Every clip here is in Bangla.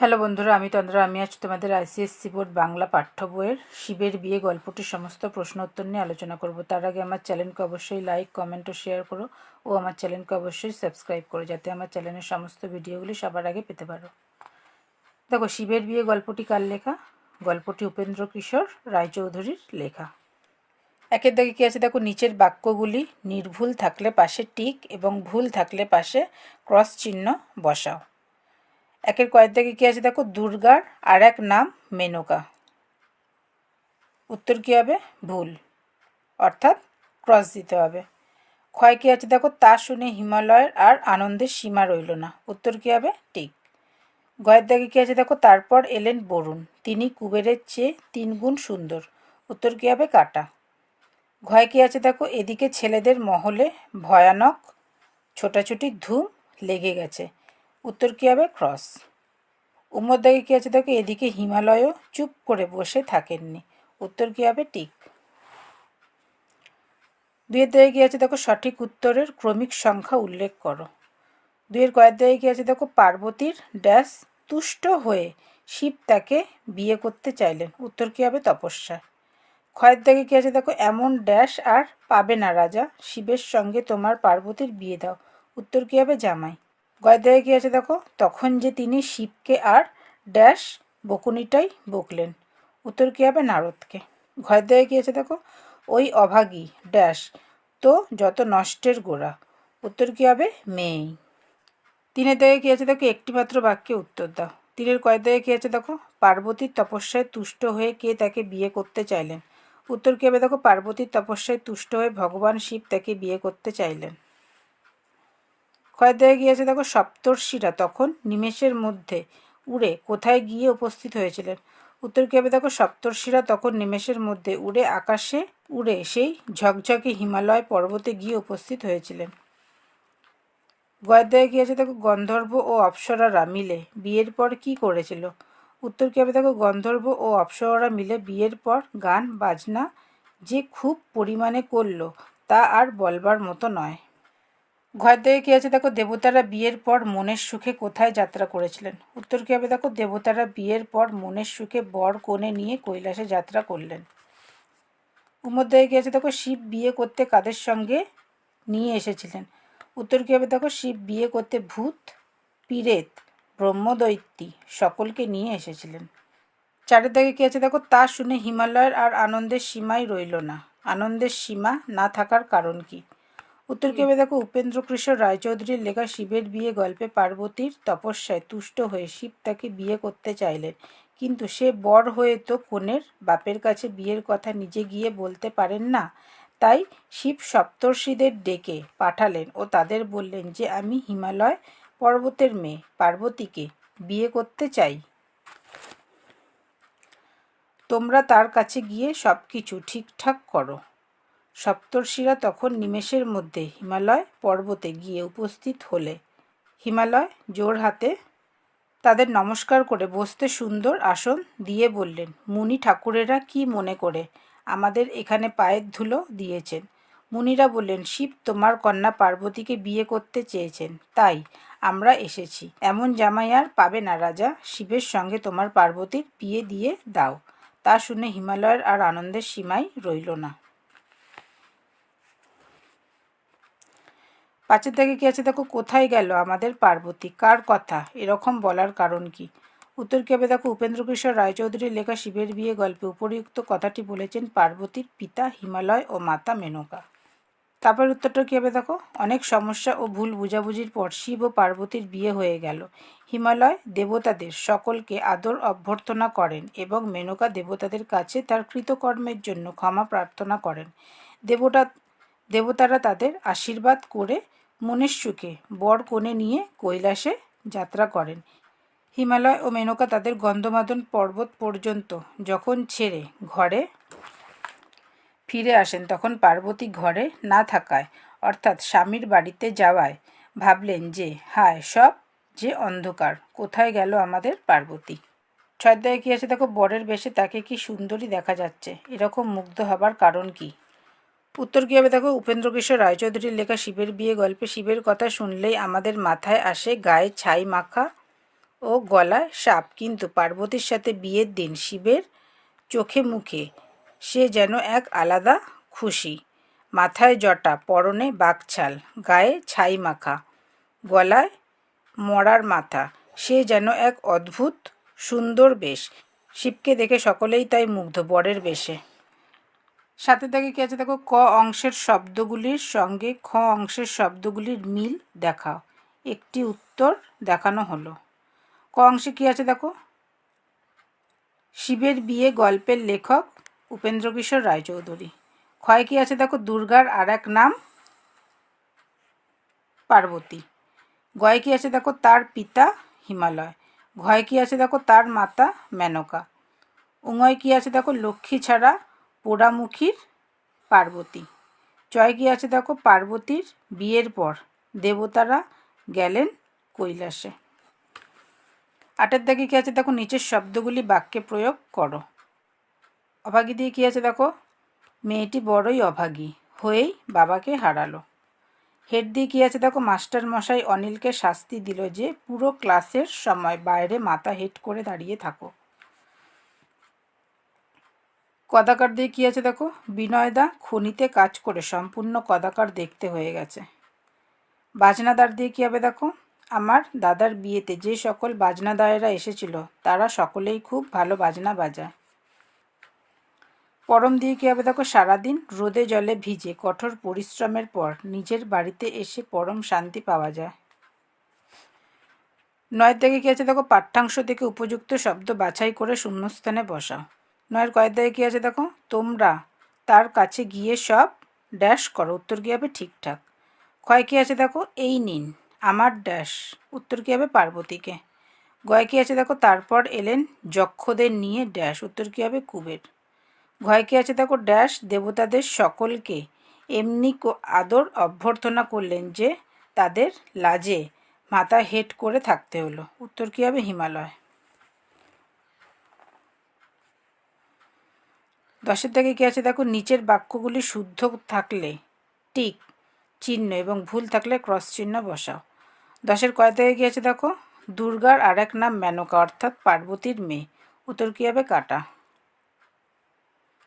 হ্যালো বন্ধুরা, আমি তন্দ্রা। আমি আজ তোমাদের আইসিএসসি বোর্ড বাংলা পাঠ্য বইয়ের শিবের বিয়ে গল্পটির সমস্ত প্রশ্ন উত্তর নিয়ে আলোচনা করব। তার আগে আমার চ্যানেলকে অবশ্যই লাইক কমেন্ট ও শেয়ার করো ও আমার চ্যানেলকে অবশ্যই সাবস্ক্রাইব করো যাতে আমার চ্যানেলের সমস্ত ভিডিওগুলি সবার আগে পেতে পারো। দেখো, শিবের বিয়ে গল্পটি কার লেখা? গল্পটি উপেন্দ্র কিশোর রায়চৌধুরীর লেখা। একের দাগে কী আছে? দেখো, নিচের বাক্যগুলি নির্ভুল থাকলে পাশে টিক এবং ভুল থাকলে পাশে ক্রস চিহ্ন বসাও। একের কয়েক দাগে কী আছে? দেখো, দুর্গার আর এক নাম মেনকা। উত্তর কী হবে? ভুল। অর্থাৎ ক্রস দিতে হবে। ক্ষয় কী আছে? দেখো, তা শুনে হিমালয়ের আর আনন্দের সীমা রইল না। উত্তর কী হবে? ঠিক। গয়ের দাগে কী আছে? দেখো, তারপর এলেন বরুণ। তিনি কুবেরের চেয়ে তিন গুণ সুন্দর। উত্তর কী হবে? কাটা। ঘয় কী আছে? দেখো, এদিকে ছেলেদের মহলে ভয়ানক ছোটাছুটির ধুম লেগে গেছে। উত্তর কী হবে? ক্রস। উম্মর দাগে কী আছে? দেখো, এদিকে হিমালয়ও চুপ করে বসে থাকেননি। উত্তর কী হবে? টিক দুয়ের দাগে কী আছে? দেখো, সঠিক উত্তরের ক্রমিক সংখ্যা উল্লেখ করো। দুয়ের কয়ের দাগে কী আছে? দেখো, পার্বতীর ড্যাশ তুষ্ট হয়ে শিব তাকে বিয়ে করতে চাইলেন। উত্তর কী হবে? তপস্যা। ক্ষয়ের দাগে কী আছে? দেখো, এমন ড্যাশ আর পাবে না রাজা। শিবের সঙ্গে তোমার পার্বতীর বিয়ে দাও। উত্তর কী হবে? জামাই। গয়দায় কী আছে দেখো, তখন যে তিনি শিবকে আর ড্যাশ বকুনিটাই বকলেন। উত্তর কী হবে? নারদকে। ঘয়দায় কী আছে দেখো, ওই অভাগী, ড্যাশ। তো যত নষ্টের গোড়া। উত্তর কী হবে? মেয়েই তিনের দাগে কী আছে দেখো একটিমাত্র বাক্যে উত্তর দাও। তীরের কয়েক দাগে কী আছে দেখো, পার্বতীর তপস্যায় তুষ্ট হয়ে কে তাকে বিয়ে করতে চাইলেন? উত্তর কী হবে? দেখো, পার্বতীর তপস্যায় তুষ্ট হয়ে ভগবান শিব তাকে বিয়ে করতে চাইলেন। ক্ষয় গিয়েছে দেখো সপ্তর্ষিরা তখন নিমেষের মধ্যে উড়ে কোথায় গিয়ে উপস্থিত হয়েছিলেন? উত্তর কী হবে দেখো সপ্তর্ষিরা তখন নিমেষের মধ্যে উড়ে আকাশে উড়ে সেই ঝকঝকে হিমালয় পর্বতে গিয়ে উপস্থিত হয়েছিলেন। গয়দায় গিয়েছে দেখো গন্ধর্ব ও অপ্সরারা মিলে বিয়ের পর কি করেছিল? উত্তর কী হবে দেখো গন্ধর্ব ও অপ্সরারা মিলে বিয়ের পর গান, বাজনা যে খুব পরিমাণে করল তা আর বলবার মতো নয়। ঘর থেকে কী আছে? দেখো, দেবতারা বিয়ের পর মনের সুখে কোথায় যাত্রা করেছিলেন? উত্তর কী হবে? দেখো, দেবতারা বিয়ের পর মনের সুখে বর কোণে নিয়ে কৈলাসে যাত্রা করলেন। উমধ্যায় কী আছে? দেখো, শিব বিয়ে করতে কাদের সঙ্গে নিয়ে এসেছিলেন? উত্তর কী হবে? দেখো, শিব বিয়ে করতে ভূত পীরেত ব্রহ্মদৈত্যী সকলকে নিয়ে এসেছিলেন। চারের দাগে কী আছে? দেখো, তা শুনে হিমালয়ের আর আনন্দের সীমাই রইল না। আনন্দের সীমা না থাকার কারণ কি? উত্তর কেবে দেখো উপেন্দ্র কৃষ্ণ রায়চৌধুরীর লেখা শিবের বিয়ে গল্পে পার্বতীর তপস্যায় তুষ্ট হয়ে শিব তাকে বিয়ে করতে চাইলেন। কিন্তু সে বর হয়ে তো কনের বাপের কাছে বিয়ের কথা নিজে গিয়ে বলতে পারেন না। তাই শিব সপ্তর্ষিদের ডেকে পাঠালেন ও তাদের বললেন যে আমি হিমালয় পর্বতের মেয়ে পার্বতীকে বিয়ে করতে চাই। তোমরা তার কাছে গিয়ে সব কিছু ঠিকঠাক করো। সপ্তর্ষিরা তখন নিমেষের মধ্যে হিমালয় পর্বতে গিয়ে উপস্থিত হলে। হিমালয় জোর হাতে তাদের নমস্কার করে বসতে সুন্দর আসন দিয়ে বললেন, মুনি ঠাকুরেরা কি মনে করে আমাদের এখানে পায়ের ধুলো দিয়েছেন? মুনিরা বললেন, শিব তোমার কন্যা পার্বতীকে বিয়ে করতে চেয়েছেন, তাই আমরা এসেছি। এমন জামাই আর পাবে না রাজা, শিবের সঙ্গে তোমার পার্বতীর বিয়ে দিয়ে দাও। তা শুনে হিমালয়ের আর আনন্দের সীমাই রইল না। পাঁচের দাগে কী আছে? দেখো, কোথায় গেল আমাদের পার্বতী? কার কথা? এরকম বলার কারণ কি? উত্তর কেবে দেখো উপেন্দ্র কিশোর রায়চৌধুরীর লেখা শিবের বিয়ে গল্পে উপরিউক্ত কথাটি বলেছেন পার্বতীর পিতা হিমালয় ও মাতা মেনকা। তারপর উত্তরটা কী হবে? দেখো, অনেক সমস্যা ও ভুল বুঝাবুঝির পর শিব ও পার্বতীর বিয়ে হয়ে গেল। হিমালয় দেবতাদের সকলকে আদর অভ্যর্থনা করেন এবং মেনকা দেবতাদের কাছে তার কৃতকর্মের জন্য ক্ষমা প্রার্থনা করেন। দেবতা দেবতারা তাদের আশীর্বাদ করে সুখে বর কোণে নিয়ে কৈলাসে যাত্রা করেন। হিমালয় ও মেনকা তাদের গন্ধমাদন পর্বত পর্যন্ত যখন ছেড়ে ঘরে ফিরে আসেন, তখন পার্বতী ঘরে না থাকায়, অর্থাৎ স্বামীর বাড়িতে যাওয়ায় ভাবলেন যে, হায়, সব যে অন্ধকার, কোথায় গেল আমাদের পার্বতী? ছয়দায় কি আছে দেখো, বরের বেশে তাকে কি সুন্দরী দেখা যাচ্ছে? এরকম মুগ্ধ হবার কারণ কি? উত্তর কী হবে দেখো, উপেন্দ্র কিশোর রায়চৌধুরীর লেখা শিবের বিয়ে গল্পে শিবের কথা শুনলেই আমাদের মাথায় আসে গায়ে ছাই মাখা ও গলায় সাপ। কিন্তু পার্বতীর সাথে বিয়ের দিন শিবের চোখে মুখে সে যেন এক আলাদা খুশি। মাথায় জটা, পরনে বাকছাল, গায়ে ছাই মাখা, গলায় মরার মাথা। সে যেন এক অদ্ভুত সুন্দর বেশ। শিবকে দেখে সকলেই তাই মুগ্ধ, বরের বেশে। সাথে থেকে কি আছে? দেখো, ক অংশের শব্দগুলির সঙ্গে খ অংশের শব্দগুলির মিল দেখাও। একটি উত্তর দেখানো হলো। ক অংশে কী আছে দেখো? শিবের বিয়ে গল্পের লেখক উপেন্দ্র কিশোর রায়চৌধুরী। ক্ষয় কী আছে দেখো? দুর্গার আর এক নাম পার্বতী। গয় কী আছে দেখো? তার পিতা হিমালয়। ঘয় কী আছে দেখো? তার মাতা মেনকা। উঙয় কী আছে দেখো? লক্ষ্মী ছাড়া পোড়ামুখীর পার্বতী। জয় কী আছে দেখো পার্বতীর বিয়ের পর। দেবতারা গেলেন কৈলাসে। আটের দাগে কী আছে দেখো নিচের শব্দগুলি বাক্যে প্রয়োগ করো। অভাগী দিয়ে কী আছে দেখো? মেয়েটি বড়ই অভাগী, হয়েই বাবাকে হারালো। হেড দিয়ে কী আছে দেখো? মাস্টার মশাই অনিলকে শাস্তি দিল যে পুরো ক্লাসের সময় বাইরে মাথা হেট করে দাঁড়িয়ে থাকো। কদাকার দিয়ে কী আছে দেখো? বিনয়দা খনিতে কাজ করে সম্পূর্ণ কদাকার দেখতে হয়ে গেছে। বাজনাদার দিয়ে কী হবে দেখো? আমার দাদার বিয়েতে যে সকল বাজনাদারেরা এসেছিল, তারা সকলেই খুব ভালো বাজনা বাজায়। পরম দিয়ে কী হবে দেখো? সারাদিন রোদে জলে ভিজে কঠোর পরিশ্রমের পর নিজের বাড়িতে এসে পরম শান্তি পাওয়া যায়। নয় থেকে কী আছে দেখো? পাঠ্যাংশ থেকে উপযুক্ত শব্দ বাছাই করে শূন্যস্থানে বসাও। নয়ের কয়েক দাগে কী আছে দেখো? তোমরা তার কাছে গিয়ে সব ড্যাশ করো। উত্তর কী হবে? ঠিকঠাক। ক্ষয় কী আছে দেখো? এই নিন, আমার ড্যাশ উত্তর কী হবে? পার্বতীকে। গয় কী আছে দেখো? তারপর এলেন যক্ষদের নিয়ে ড্যাশ উত্তর কী হবে? কুবের। ঘয় কী আছে দেখো? ড্যাশ দেবতাদের সকলকে এমনি আদর অভ্যর্থনা করলেন যে তাদের লাজে মাথা হেট করে থাকতে হলো। উত্তর কী হবে? হিমালয়। দশের থেকে কী আছে দেখো, নিচের বাক্যগুলি শুদ্ধ থাকলে টিক চিহ্ন এবং ভুল থাকলে ক্রস চিহ্ন বসাও। দশের কয় থেকে কী আছে দেখো, দুর্গার আর এক নাম মেনকা, অর্থাৎ পার্বতীর মেয়ে। উত্তর কী হবে? কাটা।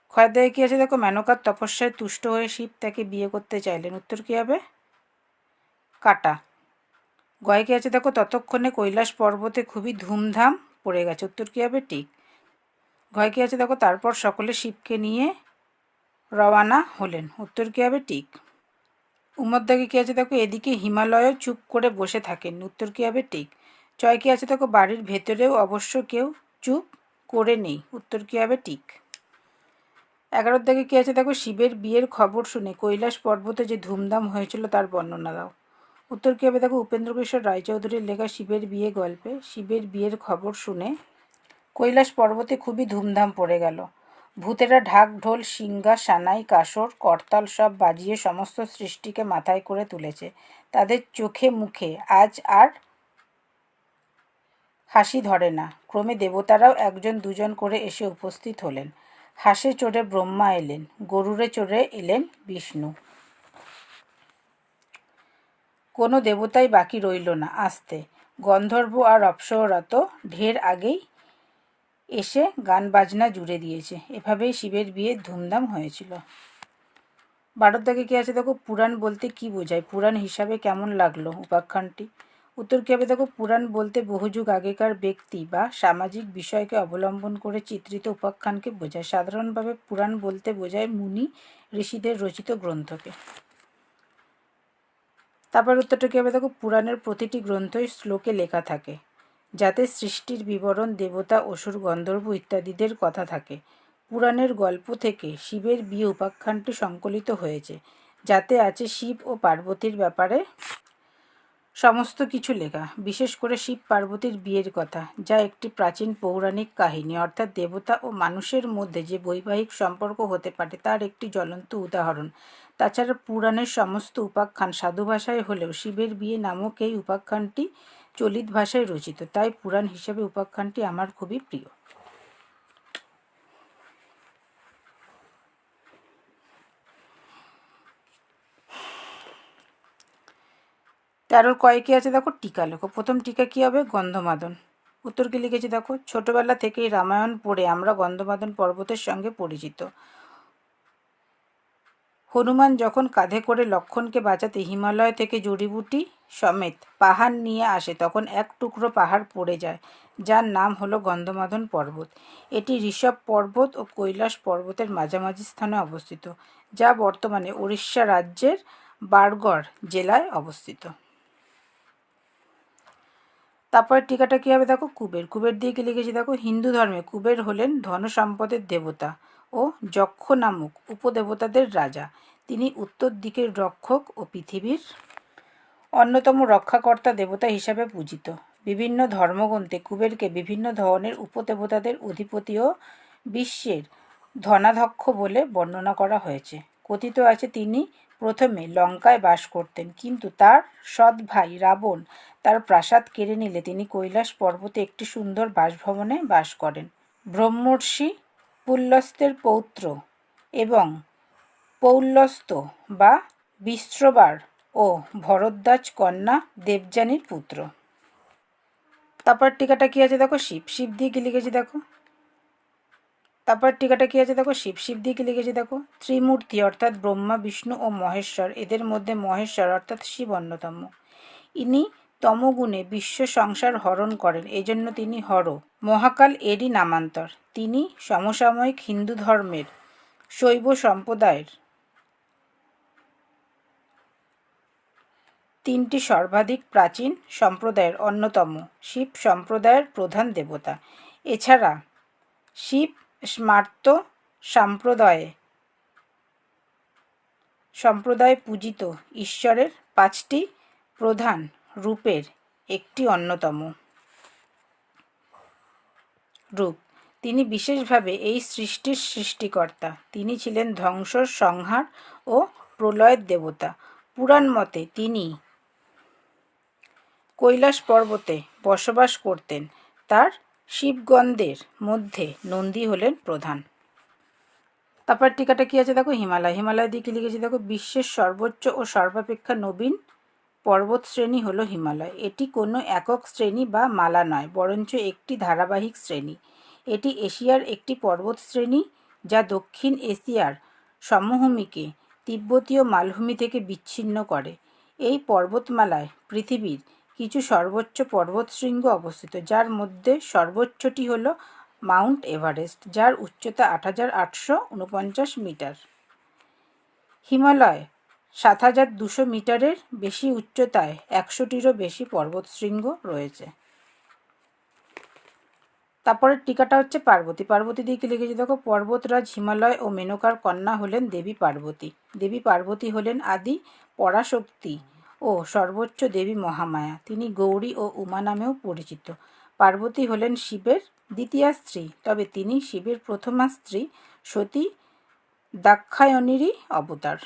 ক্ষয় থেকে কী আছে দেখো মেনকার তপস্যায় তুষ্ট হয়ে শিব তাকে বিয়ে করতে চাইলেন। উত্তর কী হবে? কাটা। গয় কী আছে দেখো, ততক্ষণে কৈলাস পর্বতে খুবই ধুমধাম পড়ে গেছে। উত্তর কী হবে? ঠিক। ঘয় কী আছে? দেখো, তারপর সকলে শিবকে নিয়ে রওয়ানা হলেন। উত্তর কী হবে? ঠিক। উমরদাগে কী আছে? দেখো, এদিকে হিমালয়ও চুপ করে বসে থাকেন। উত্তর কী হবে? টিক চয় কী আছে? দেখো, বাড়ির ভেতরেও অবশ্য কেউ চুপ করে নেই। উত্তর কী হবে? টিক এগারোর দাগে কী আছে? দেখো, শিবের বিয়ের খবর শুনে কৈলাস পর্বতে যে ধুমধাম হয়েছিল, তার বর্ণনা দাও। উত্তর কী হবে? দেখো উপেন্দ্র কিশোর রায়চৌধুরীর লেখা শিবের বিয়ে গল্পে শিবের বিয়ের খবর শুনে কৈলাস পর্বতে খুবই ধুমধাম পড়ে গেল। ভূতেরা ঢাক, ঢোল সিঙ্গা সানাই, কাসর, করতাল সব বাজিয়ে সমস্ত সৃষ্টিকে মাথায় করে তুলেছে। তাদের চোখে মুখে আজ আর হাসি ধরে না। ক্রমে দেবতারাও একজন দুজন করে এসে উপস্থিত হলেন। হাসে চড়ে ব্রহ্মা এলেন, গরুরে চড়ে এলেন বিষ্ণু। কোনো দেবতাই বাকি রইল না, আসতে। গন্ধর্ব আর অপ্সরা তো ঢের আগেই এসে গান বাজনা জুড়ে দিয়েছে। এভাবেই শিবের বিয়ে ধুমধাম হয়েছিল। বারোর দাগে কী আছে দেখো, পুরাণ বলতে কি বোঝায়? পুরাণ হিসাবে কেমন লাগল উপাখ্যানটি? উত্তর কী হবে দেখো, পুরাণ বলতে বহুযুগ আগেকার ব্যক্তি বা সামাজিক বিষয়কে অবলম্বন করে চিত্রিত উপাখ্যানকে বোঝায়। সাধারণভাবে পুরাণ বলতে বোঝায় মুনি ঋষিদের রচিত গ্রন্থকে। তারপর উত্তরটা কী হবে দেখো, পুরাণের প্রতিটি গ্রন্থই শ্লোকে লেখা থাকে। যাতে সৃষ্টির বিবরণ, দেবতা, অসুর, গন্ধর্ব ইত্যাদিদের কথা থাকে। পুরাণের গল্প থেকে শিবের বিয়ে উপাখ্যানটি সংকলিত হয়েছে, যাতে আছে শিব ও পার্বতীর ব্যাপারে সমস্ত কিছু লেখা। বিশেষ করে শিব পার্বতীর বিয়ের কথা, যা একটি প্রাচীন পৌরাণিক কাহিনী, অর্থাৎ দেবতা ও মানুষের মধ্যে যে বৈবাহিক সম্পর্ক হতে পারে, তার একটি জ্বলন্ত উদাহরণ। তাছাড়া পুরাণের সমস্ত উপাখ্যান সাধু ভাষায় হলেও শিবের বিয়ে নামক এই উপাখ্যানটি চলিত ভাষায় রচিত। তাই পুরাণ হিসেবে উপাখ্যানটি আমার খুবই প্রিয়। তেরোর কয়েকে আছে দেখো টিকা লেখো। প্রথম টিকা কী হবে? গন্ধমাদন। উত্তর কি লিখেছি দেখো, ছোটবেলা থেকেই রামায়ণ পড়ে আমরা গন্ধমাদন পর্বতের সঙ্গে পরিচিত। হনুমান যখন কাঁধে করে লক্ষণকে বাঁচাতে হিমালয় থেকে জড়িবুটি সমেত পাহাড় নিয়ে আসে, তখন এক টুকরো পাহাড় পড়ে যায়, যার নাম হলো গন্ধমাধন পর্বত। এটি ঋষভ পর্বত ও কৈলাস পর্বতের মাঝামাঝি স্থানে অবস্থিত, যা বর্তমানে উড়িষ্যা রাজ্যের বারগড় জেলায় অবস্থিত। তারপর টিকাটা কী হবে দেখো? কুবের। কুবের দিয়ে কি লিখেছি দেখো? হিন্দু ধর্মে কুবের হলেন ধন সম্পদের দেবতা ও যক্ষ নামক উপদেবতাদের রাজা। তিনি উত্তর দিকের রক্ষক ও পৃথিবীর অন্যতম রক্ষাকর্তা দেবতা হিসাবে পূজিত। বিভিন্ন ধর্মগ্রন্থে কুবেরকে বিভিন্ন ধরনের উপদেবতাদের অধিপতি ও বিশ্বের ধনাধ্যক্ষ বলে বর্ণনা করা হয়েছে। কথিত আছে, তিনি প্রথমে লঙ্কায় বাস করতেন, কিন্তু তার সৎ ভাই রাবণ তার প্রাসাদ কেড়ে নিলে তিনি কৈলাস পর্বতে একটি সুন্দর বাসভবনে বাস করেন। ব্রহ্মর্ষি পুল্লস্তের পৌত্র এবং পৌল্লস্ত বা বিশ্রবার ও ভরদ্বাজ কন্যা দেবযানীর পুত্র। তারপর টিকাটা কী আছে দেখো? শিব শিব দিয়ে কি লিখেছি দেখো? তারপর টিকাটা কী আছে দেখো? শিব শিব দিয়ে কি লিখেছি দেখো? ত্রিমূর্তি অর্থাৎ ব্রহ্মা, বিষ্ণু ও মহেশ্বর, এদের মধ্যে মহেশ্বর অর্থাৎ শিব অন্যতম। ইনি তমগুণে বিশ্ব সংসার হরণ করেন, এজন্য তিনি হর। মহাকাল এরই নামান্তর। তিনি সমসাময়িক হিন্দু ধর্মের শৈব সম্প্রদায়ের তিনটি সর্বাধিক প্রাচীন সম্প্রদায়ের অন্যতম, শিব সম্প্রদায়ের প্রধান দেবতা। এছাড়া শিব স্মার্ত সম্প্রদায়ে, সম্প্রদায় পূজিত ঈশ্বরের পাঁচটি প্রধান রূপের একটি অন্যতম রূপ। তিনি বিশেষভাবে এই সৃষ্টির সৃষ্টিকর্তা। তিনি ছিলেন ধ্বংস সংহার ও প্রলয়ের দেবতা পুরাণ মতে তিনি কৈলাস পর্বতে বসবাস করতেন। তার শিবগন্ধের মধ্যে নন্দী হলেন প্রধান। তারপর টিকাটা কী আছে দেখো? হিমালয়। হিমালয় দিয়ে কী লিখেছি দেখো? বিশ্বের সর্বোচ্চ ও সর্বাপেক্ষা নবীন পর্বত শ্রেণি হলো হিমালয়। এটি কোনো একক শ্রেণি বা মালা নয়, বরঞ্চ একটি ধারাবাহিক শ্রেণি। এটি এশিয়ার একটি পর্বত শ্রেণি যা দক্ষিণ এশিয়ার সমভূমিকে তিব্বতীয় মালভূমি থেকে বিচ্ছিন্ন করে। এই পর্বতমালায় পৃথিবীর কিছু সর্বোচ্চ পর্বতশৃঙ্গ অবস্থিত, যার মধ্যে সর্বোচ্চটি হল মাউন্ট এভারেস্ট, যার উচ্চতা আট হাজার আটশো উনপঞ্চাশ মিটার। হিমালয়, সাত হাজার দুশো মিটারের বেশি উচ্চতায় একশোটিরও বেশি পর্বতশৃঙ্গ রয়েছে। তারপরের টিকাটা হচ্ছে পার্বতী। পার্বতী দিকে লিখেছি দেখো? পর্বতরাজ, হিমালয় ও মেনকার কন্যা হলেন দেবী পার্বতী। দেবী পার্বতী হলেন আদি পরাশক্তি। ও সর্বোচ্চ দেবী মহামায়া। তিনি গৌরী ও উমা নামেও পরিচিত। পার্বতী হলেন শিবের দ্বিতীয়া স্ত্রী। তবে তিনি শিবের প্রথমা স্ত্রী সতী দাক্ষায়ণীরই অবতার।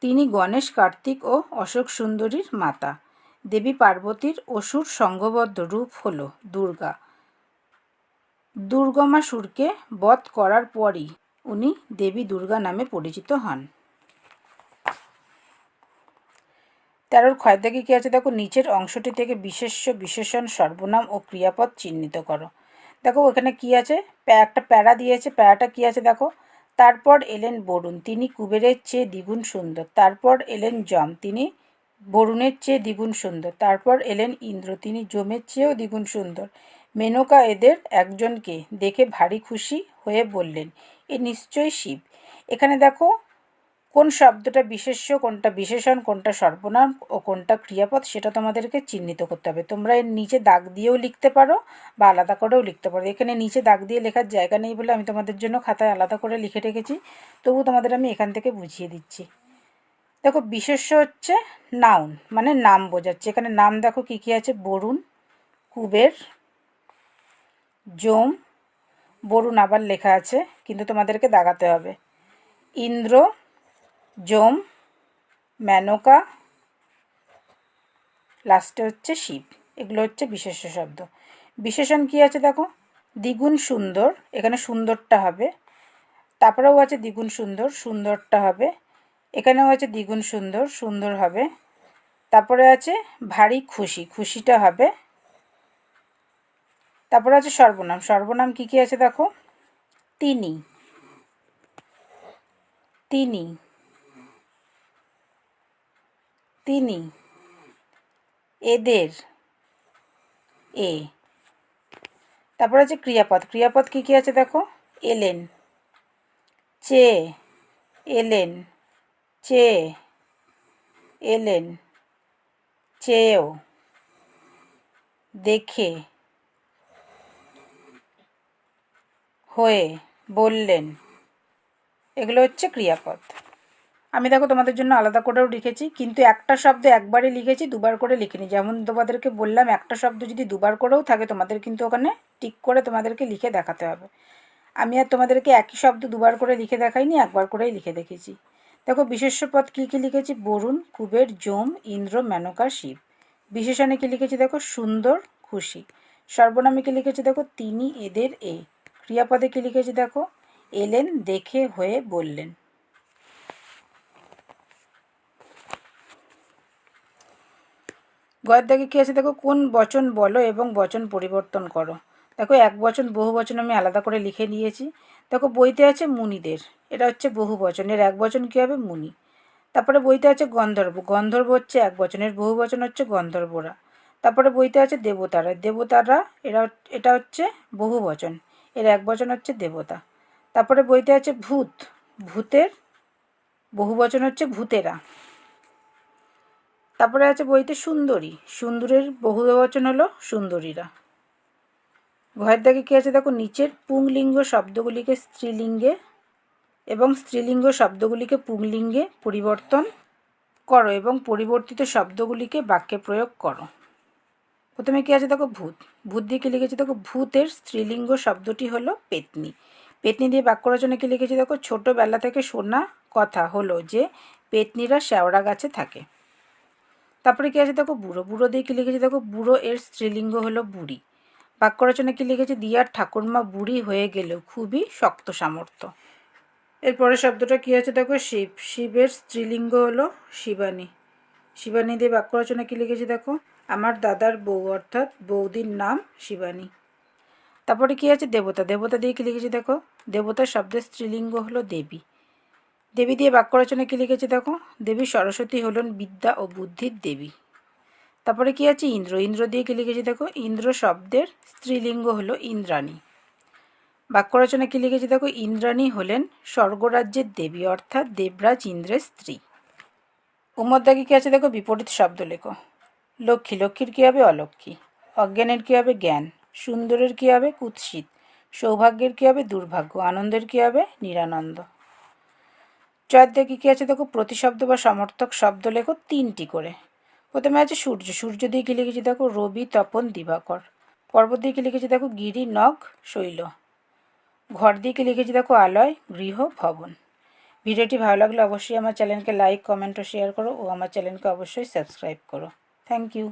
তিনি গণেশ, কার্তিক ও অশোক সুন্দরীর মাতা। দেবী পার্বতীর অসুর সংঘবদ্ধ রূপ হল দুর্গা। দুর্গমাসুরকে বধ করার পরই উনি দেবী দুর্গা নামে পরিচিত হন। তেরোর থেকে কী আছে? দেখো, নিচের অংশটি থেকে বিশেষ্য, বিশেষণ, সর্বনাম ও ক্রিয়াপদ চিহ্নিত করো। দেখো, ওখানে কি আছে? একটা প্যারা দিয়েছে। প্যারাটা কি আছে দেখো? তারপর এলেন বরুণ, তিনি কুবেরের চেয়ে দ্বিগুণ সুন্দর। তারপর এলেন যম, তিনি বরুণের চেয়ে দ্বিগুণ সুন্দর। তারপর এলেন ইন্দ্র, তিনি যমের চেয়েও দ্বিগুণ সুন্দর। মেনকা এদের একজনকে দেখে ভারী খুশি হয়ে বললেন, এ নিশ্চয়ই শিব। এখানে দেখো কোন শব্দটা বিশেষ্য, কোনটা বিশেষণ, কোনটা সর্বনাম ও কোনটা ক্রিয়াপদ সেটা তোমাদেরকে চিহ্নিত করতে হবে। তোমরা এর নিচে দাগ দিয়েও লিখতে পারো বা আলাদা করেও লিখতে পারো। এখানে নিচে দাগ দিয়ে লেখার জায়গা নেই বলে আমি তোমাদের জন্য খাতায় আলাদা করে লিখে রেখেছি। তবু তোমাদের আমি এখান থেকে বুঝিয়ে দিচ্ছি। দেখো, বিশেষ্য হচ্ছে নাউন মানে নাম বোঝাচ্ছে। এখানে নাম দেখো কী কী আছে? বরুণ, কুবের জোম বরুণ আবার লেখা আছে, কিন্তু তোমাদেরকে দাগাতে হবে। ইন্দ্র জোম মেনকা লাস্টে হচ্ছে শিব। এগুলো হচ্ছে বিশেষ্য শব্দ। বিশেষণ কি আছে দেখো? দ্বিগুণ সুন্দর, এখানে সুন্দরটা হবে। তারপরেও আছে দ্বিগুণ সুন্দর, সুন্দরটা হবে। এখানেও আছে দ্বিগুণ সুন্দর সুন্দর হবে। তারপরে আছে ভারী খুশি, খুশিটা হবে। তারপরে আছে সর্বনাম। সর্বনাম কী কী আছে দেখো? তিনি। তিনি। তিনি এদের এ। তারপর আছে ক্রিয়াপদ। ক্রিয়াপদ কী কী আছে দেখো? এলেন। চে। এলেন। চে। এলেন। চেয়েও দেখে। হয়ে। বললেন। এগুলো হচ্ছে ক্রিয়াপদ। আমি দেখো তোমাদের জন্য আলাদা করেও লিখেছি, কিন্তু একটা শব্দ একবারই লিখেছি, দুবার করে লিখিনি। যেমন তোমাদেরকে বললাম, একটা শব্দ যদি দুবার করেও থাকে, তোমাদের কিন্তু ওখানে টিক করে তোমাদেরকে লিখে দেখাতে হবে। আমি আর তোমাদেরকে একই শব্দ দুবার করে লিখে দেখাইনি, একবার করেই লিখে দেখেছি। দেখো, বিশেষ্য পদ কী কী লিখেছি? বরুণ, কুবের জোম ইন্দ্র, মেনকা, শিব। বিশেষণে কী লিখেছি দেখো? সুন্দর, খুশি। সর্বনামে কী লিখেছি দেখো? তিনি, এদের, এ। ক্রিয়াপদে কী লিখেছি দেখো? এলেন, দেখে, হয়ে, বললেন। গয়ের দাগে কী আছে? দেখো কোন বচন বলো এবং বচন পরিবর্তন করো। দেখো এক বচন, বহু বচন আমি আলাদা করে লিখে নিয়েছি। দেখো বইতে আছে মুনিদের। এটা হচ্ছে বহু বচন। এর এক বচন কী হবে? মুনি। তারপরে বইতে আছে গন্ধর্ব। গন্ধর্ব হচ্ছে এক বচনের বহু বচন হচ্ছে গন্ধর্বরা। তারপরে বইতে আছে দেবতারা। দেবতারা, এরা এটা হচ্ছে বহু বচন। এর এক বচন হচ্ছে দেবতা। তারপরে বইতে আছে ভূত। ভূতের, বহু বচন হচ্ছে ভূতেরা। তারপরে আছে বইতে সুন্দরী। সুন্দরের বহু বচন হলো সুন্দরীরা। ঘরের দাগে কী আছে? দেখো, নিচের পুংলিঙ্গ শব্দগুলিকে স্ত্রীলিঙ্গে এবং স্ত্রীলিঙ্গ শব্দগুলিকে পুংলিঙ্গে পরিবর্তন করো এবং পরিবর্তিত শব্দগুলিকে বাক্যে প্রয়োগ করো। প্রথমে কী আছে? দেখো, ভূত। ভূত দিয়ে কী লিখেছি? দেখো, ভূতের স্ত্রীলিঙ্গ শব্দটি হলো পেতনি। পেতনি দিয়ে বাক্য রচনা কী লিখেছি? দেখো, ছোটোবেলা থেকে শোনা কথা হলো যে, পেতনিরা শেওড়া গাছে থাকে। তারপরে কী আছে দেখো, বুড়ো বুড়ো দিয়ে কী লিখেছে দেখো, বুড়ো এর স্ত্রীলিঙ্গ হলো বুড়ি। বাক্য রচনা কী লিখেছে, দিয়ার ঠাকুরমা বুড়ি হয়ে গেলেও খুবই শক্ত সামর্থ্য। এরপরের শব্দটা কী আছে দেখো, শিব, শিবের স্ত্রীলিঙ্গ হলো শিবানী। শিবানী দিয়ে বাক্য রচনা কী লিখেছি দেখো, আমার দাদার বউ, অর্থাৎ বৌদির নাম শিবানী। তারপরে কী আছে, দেবতা। দেবতা দিয়ে কী লিখেছি দেখো, দেবতার শব্দের স্ত্রীলিঙ্গ হলো দেবী। দেবী দিয়ে বাক্য রচনা কী লিখেছে দেখো? দেবী সরস্বতী হলেন বিদ্যা ও বুদ্ধির দেবী। তারপরে কি আছে? ইন্দ্র। ইন্দ্র দিয়ে কি লিখেছে দেখো? ইন্দ্র শব্দের স্ত্রীলিঙ্গ হলো ইন্দ্রাণী। বাক্য রচনা কি লিখেছে দেখো? ইন্দ্রাণী হলেন স্বর্গরাজ্যের দেবী, অর্থাৎ দেবরাজ ইন্দ্রের স্ত্রী। উমদ্দাগে কি আছে দেখো? বিপরীত শব্দ লেখো। লক্ষ্মী। লক্ষ্মীর কী হবে? অলক্ষ্মী। অজ্ঞানের কী হবে? জ্ঞান। সুন্দরের কী হবে? কুৎসিত। সৌভাগ্যের কী হবে? দুর্ভাগ্য। আনন্দের কী হবে? নিরানন্দ। জয়ের দিকে কী আছে দেখো? প্রতিশব্দ বা সমর্থক শব্দ লেখো তিনটি করে। প্রথমে আছে সূর্য। সূর্য দিয়ে কী লিখেছি দেখো? রবি, তপন, দিবাকর। পর্বত দিয়ে কী লিখেছি দেখো? গিরি, নখ, শৈল। ঘর দিয়ে কী লিখেছি দেখো? আলয়, গৃহ, ভবন। ভিডিওটি ভালো লাগলে অবশ্যই আমার চ্যানেলকে লাইক, কমেন্ট ও শেয়ার করো ও আমার চ্যানেলকে অবশ্যই সাবস্ক্রাইব করো। Thank you.